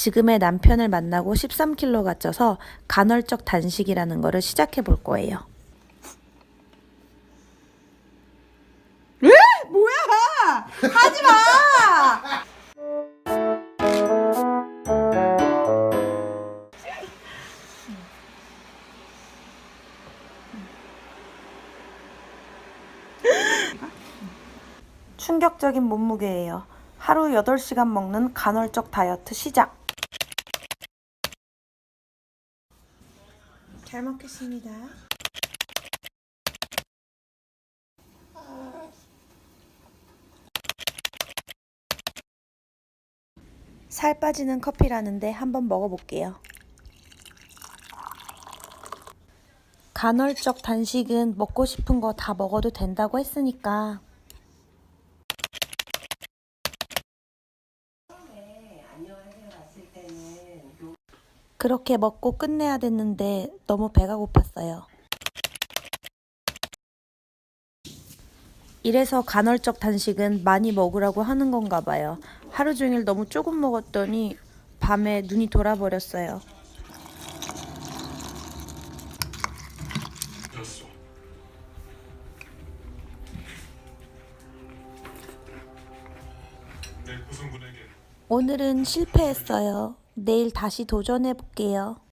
지금의 남편을 만나고 13kg가 쪄서 간헐적 단식이라는 거를 시작해 볼 거예요. 뭐야! 하지 마! 충격적인 몸무게예요. 하루 8시간 먹는 간헐적 다이어트 시작. 잘 먹겠습니다. 살 빠지는 커피라는데 한번 먹어볼게요. 간헐적 단식은 먹고 싶은 거 다 먹어도 된다고 했으니까 그렇게 먹고 끝내야 됐는데 너무 배가 고팠어요. 이래서 간헐적 단식은 많이 먹으라고 하는 건가 봐요. 하루 종일 너무 조금 먹었더니 밤에 눈이 돌아버렸어요. 구성군에게 오늘은 실패했어요. 내일 다시 도전해 볼게요.